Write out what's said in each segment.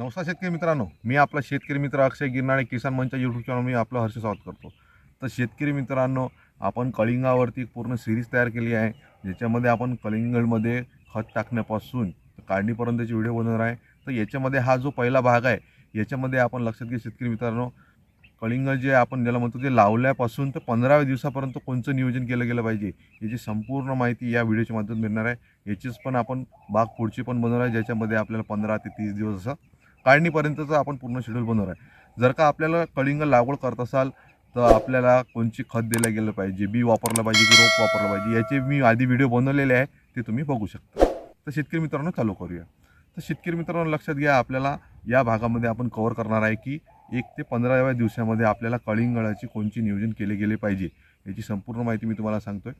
नमस्कार शेतकरी मित्रांनो. मी आपला शेतकरी मित्र अक्षय गिरणारे किसान मंच यूट्यूब चॅनल मी आपलं हर्ष स्वागत करतो. तर शेतकरी मित्रांनो आपण कलिंगावरती एक पूर्ण सिरीज तयार केली आहे. ज्याच्यामध्ये आपण कलिंगडमध्ये खत टाकण्यापासून काढणीपर्यंतचे व्हिडिओ बनवणार आहे. तर याच्यामध्ये हा जो पहिला भाग आहे याच्यामध्ये आपण लक्षात घ्या शेतकरी मित्रांनो कलिंग जे आपण ज्याला म्हणतो ते लावल्यापासून तर पंधराव्या दिवसापर्यंत कोणचं नियोजन केलं गेलं पाहिजे याची संपूर्ण माहिती या व्हिडिओच्या माध्यमातून मिळणार आहे. याचीच पण आपण भाग पुढची पण बनवणार आहे ज्याच्यामध्ये आपल्याला पंधरा ते तीस दिवस असं काढणीपर्यंतचं आपण पूर्ण शेड्यूल बनवणार आहे. जर का आपल्याला कळिंग लागवड करत असाल तर आपल्याला कोणची खत दिलं गेलं पाहिजे बी वापरलं पाहिजे की रोप वापरलं पाहिजे याचे मी आधी व्हिडिओ बनवलेले आहे ते तुम्ही बघू शकता. तर शेतकरी मित्रांनो चालू करूया. तर शेतकरी मित्रांनो लक्षात घ्या आपल्याला या भागामध्ये आपण कव्हर करणार आहे की एक ते पंधराव्या दिवसामध्ये आपल्याला कळिंगळाची कोणची नियोजन केले गेले पाहिजे याची संपूर्ण माहिती मी तुम्हाला सांगतोय.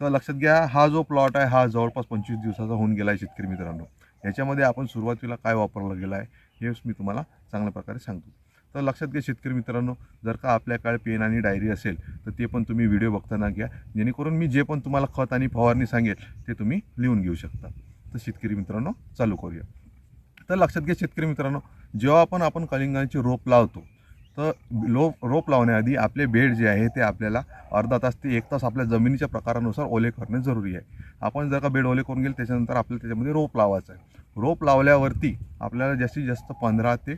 तर लक्षात घ्या हा जो प्लॉट आहे हा जवळपास पंचवीस दिवसाचा होऊन गेला आहे शेतकरी मित्रांनो. याच्यामध्ये आपण सुरुवातीला काय वापरलं गेलं आहे हेच मी तुम्हाला चांगल्या प्रकारे सांगतो. तर लक्षात घ्या शेतकरी मित्रांनो जर का आपल्याकडे पेन आणि डायरी असेल तर ते पण तुम्ही व्हिडिओ बघताना घ्या. जेणेकरून मी जे पण तुम्हाला खत आणि फवारणी सांगेल ते तुम्ही लिहून घेऊ शकता. तर शेतकरी मित्रांनो चालू करूया. तर लक्षात घ्या शेतकरी मित्रांनो जेव्हा पण आपण कलिंगांचे रोप लावतो तर लो रोप लावण्याआधी आपले बेड जे आहे ते आपल्याला अर्धा तास ते एक तास आपल्या जमिनीच्या प्रकारानुसार ओले करणे जरुरी आहे. आपण जर का बेड ओले करून गेले त्याच्यानंतर आपल्याला त्याच्यामध्ये रोप लावायचं आहे. रोप लावल्यावरती आपल्याला जास्तीत जास्त पंधरा ते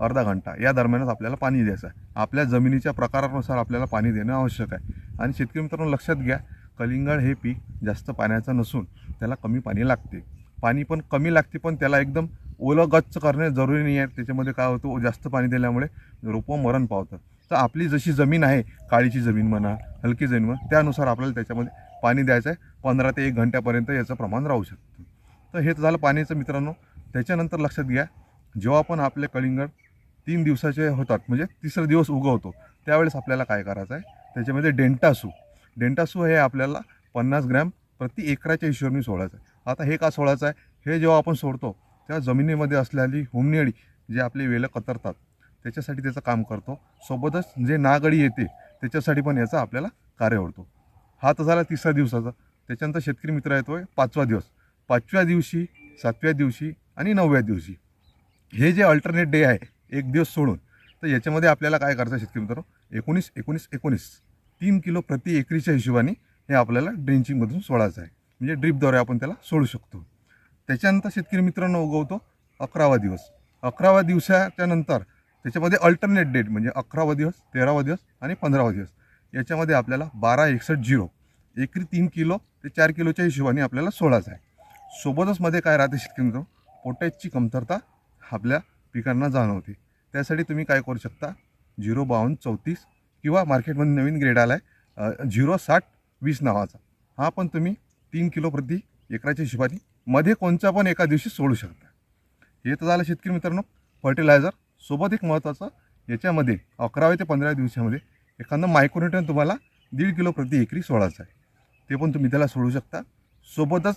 अर्धा घंटा या दरम्यानच आपल्याला पाणी द्यायचं आहे. आपल्या जमिनीच्या प्रकारानुसार आपल्याला पाणी देणं आवश्यक आहे. आणि शेतकरी मित्रांनो लक्षात घ्या कलिंगड हे पीक जास्त पाण्याचं नसून त्याला कमी पाणी लागते. पाणी पण कमी लागते पण त्याला एकदम ओलं गच्च करणे जरुरी नाही आहे. त्याच्यामध्ये काय होतं जास्त पाणी दिल्यामुळे रोपं मरण पावतं तर आपली जशी जमीन आहे काळीची जमीन म्हणा हलकी जमीन म्हणा त्यानुसार आपल्याला त्याच्यामध्ये पाणी द्यायचं आहे. पंधरा ते एक घंट्यापर्यंत याचं प्रमाण राहू शकतं. तर हे तर झालं पाण्याचं मित्रांनो. त्याच्यानंतर लक्षात घ्या जेव्हा पण आपले कलिंगड तीन दिवसाचे होतात म्हणजे तिसरा दिवस उगवतो त्यावेळेस आपल्याला काय करायचं आहे? त्याच्यामध्ये डेंटासू. डेंटासू हे आपल्याला पन्नास ग्रॅम प्रति एकराच्या हिशोबाने सोडायचं आहे. आता हे का सोडायचं आहे? हे जेव्हा आपण सोडतो त्या जमिनीमध्ये असलेली हुमनेळी जे आपले वेलं कतरतात त्याच्यासाठी त्याचं काम करतो. सोबतच जे नागडी येते त्याच्यासाठी पण याचा आपल्याला कार्य होतो. हा तर झाला तिसऱ्या दिवसाचा. त्याच्यानंतर शेतकरी मित्र येतो आहे पाचवा दिवस. पाचव्या दिवशी सातव्या दिवशी आणि नवव्या दिवशी. हे जे अल्टरनेट डे आहे एक दिवस सोडून तर याच्यामध्ये आपल्याला काय करायचं शेतकरी मित्रांनो? एकोणीस एकोणीस एकोणीस. तीन किलो प्रति एकरीच्या हिशोबाने हे आपल्याला ड्रेंचिंगमधून सोडायचं आहे. म्हणजे ड्रीपद्वारे आपण त्याला सोडू शकतो. त्याच्यानंतर शेतकरी मित्रांनो उगवतो अकरावा दिवस. अकराव्या दिवसाच्या नंतर त्याच्यामध्ये अल्टरनेट डेट म्हणजे अकरावा दिवस तेरावा दिवस आणि पंधरावा दिवस. याच्यामध्ये आपल्याला बारा एकसष्ट झिरो. एकरी तीन किलो ते चार किलोच्या हिशोबाने आपल्याला सोडायचं आहे. सोबतच मध्ये काय राहते शेतकरी मित्र पोटॅशची कमतरता आपल्या पिकांना जाणवते. त्यासाठी तुम्ही काय करू शकता? झिरो बावन्न चौतीस किंवा मार्केटमध्ये नवीन ग्रेड आला आहे झिरो साठ वीस नावाचा. हा पण तुम्ही तीन किलो प्रति एकराच्या हिशोबाने मध्ये कोणचा पण एका दिवशी सोडू शकता. हे तर झालं शेतकरी मित्रांनो. फर्टिलायझर सोबत एक महत्त्वाचं याच्यामध्ये अकराव्या ते पंधरा दिवसामध्ये एखादं मायक्रोन्युट्रन तुम्हाला दीड किलो प्रति एकरी सोडायचं आहे. ते पण तुम्ही त्याला सोडू शकता. सोबतच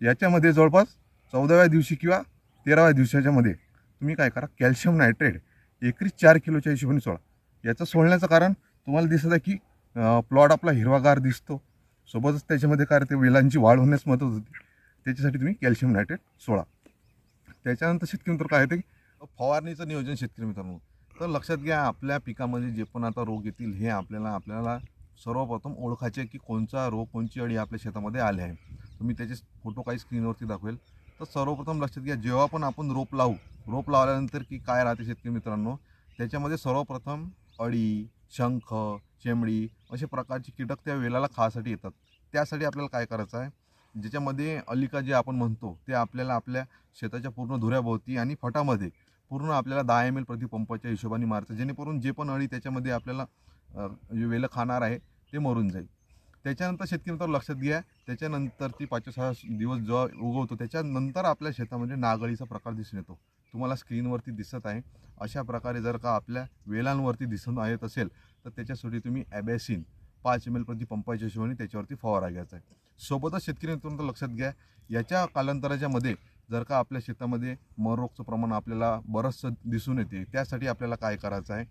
याच्यामध्ये जवळपास चौदाव्या दिवशी किंवा तेराव्या दिवसाच्यामध्ये तुम्ही काय करा कॅल्शियम नायट्रेट एकरी चार किलोच्या हिशोबाने सोडा. याचं सोडण्याचं कारण तुम्हाला दिसत आहे की प्लॉट आपला हिरवागार दिसतो. सोबतच त्याच्यामध्ये काय ते वेलांची वाढ होण्यास मदत होते. त्याच्यासाठी तुम्ही कॅल्शियम नायट्रेट सोडा. त्याच्यानंतर शेतकरी मित्र काय येते फवारणीचं नियोजन शेतकरी मित्रांनो. तर लक्षात घ्या आपल्या पिकामध्ये जे पण आता रोग येतील हे आपल्याला आपल्याला सर्वप्रथम ओळखायचे की कोणचा रोग कोणची अळी आपल्या शेतामध्ये आले आहे. तुम्ही त्याचे फोटो काही स्क्रीनवरती दाखवेल. तर सर्वप्रथम लक्षात घ्या जेव्हा पण आपण रोप लावू रोप लावल्यानंतर की काय राहते शेतकरी मित्रांनो? त्याच्यामध्ये सर्वप्रथम अळी शंख चेंबडी असे प्रकारचे कीटक त्या वेलाला खासाठी येतात. त्यासाठी आपल्याला काय करायचं आहे? ज्याच्यामध्ये अलिका जे आपण म्हणतो ते आपल्याला आपल्या शेताच्या पूर्ण धुऱ्याभोवती आणि फटामध्ये पूर्ण आपल्याला दहा एम एल प्रतिपंपाच्या हिशोबाने मारतं. जेणेकरून जे पण अळी त्याच्यामध्ये आपल्याला जे वेलं खाणार आहे ते मरून जाईल. त्याच्यानंतर शेतकरी मित्रांनो लक्षात घ्या त्याच्यानंतर ती पाच सहा दिवस जेव्हा उगवतो त्याच्यानंतर आपल्या शेतामध्ये म्हणजे नागळीचा प्रकार दिसून येतो. तुम्हाला स्क्रीनवरती दिसत आहे. अशा प्रकारे जर का आपल्या वेलांवरती दिसून येत असेल तर त्याच्यासाठी तुम्ही ॲबॅसिन पाच एम एल प्रति पंपाच्या हिशोबाने त्याच्यावरती फवारा घ्यायचा आहे. सोबतच शेतकरी मित्रांनो लक्षात घ्या याच्या कालांतराच्या मध्ये जर का आपल्या शेतामध्ये मर रोगचं प्रमाण आपल्याला बरंचसं दिसून येते त्यासाठी आपल्याला काय करायचं आहे?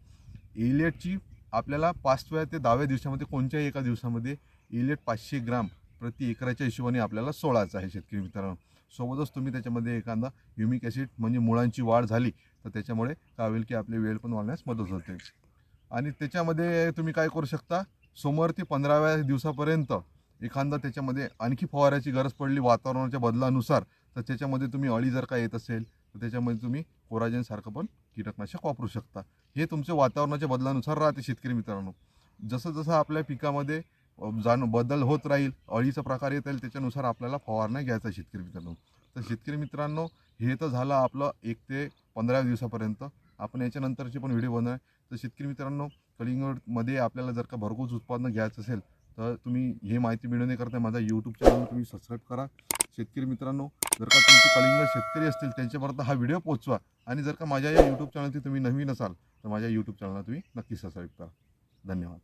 एलियटची आपल्याला पाचव्या ते दहाव्या दिवसामध्ये कोणत्याही एका दिवसामध्ये इलेट पाचशे ग्राम प्रति एकराच्या हिशोबाने आपल्याला सोळाचं आहे शेतकरी मित्रांनो. सोबतच तुम्ही त्याच्यामध्ये एखादा ह्युमिक ॲसिड म्हणजे मुळांची वाढ झाली तर त्याच्यामुळे काय होईल की आपली वेळ पण वाढण्यास मदत होते. आणि त्याच्यामध्ये तुम्ही काय करू शकता? सोमवार ते पंधराव्या दिवसापर्यंत एखादा त्याच्यामध्ये आणखी फवाराची गरज पडली वातावरणाच्या बदलानुसार तर त्याच्यामध्ये तुम्ही अळी जर का येत असेल तर त्याच्यामध्ये तुम्ही कोराजेनसारखं पण कीटकनाशक वापरू शकता. हे तुमच्या वातावरणाच्या बदलानुसार राहते शेतकरी मित्रांनो. जसं जसं आपल्या पिकामध्ये जाण बदल होत राहील अळीचा प्रकार येत राहील त्याच्यानुसार आपल्याला फवारण्या घ्यायचा शेतकरी मित्रांनो. तर शेतकरी मित्रांनो हे तर झालं आपलं एक ते पंधरा दिवसापर्यंत. आपण याच्यानंतरचे पण व्हिडिओ बनवणार तर शेतकरी मित्रांनो कलिंगडमध्ये आपल्याला जर का भरघोस उत्पादन घ्यायचं असेल तर तुम्ही हे माहिती मिळवण्याकरता माझा यूट्यूब चॅनल तुम्ही सबस्क्राईब करा. शेतकरी मित्रांनो जर का तुमचे कलिंगड शेतकरी असतील त्यांच्यापर्यंत हा व्हिडिओ पोचवा आणि जर का माझ्या या यूट्यूब चॅनलची तुम्ही नवीन असाल तर माझ्या यूट्यूब चॅनलला तुम्ही नक्की सबस्क्राईब करा. धन्यवाद.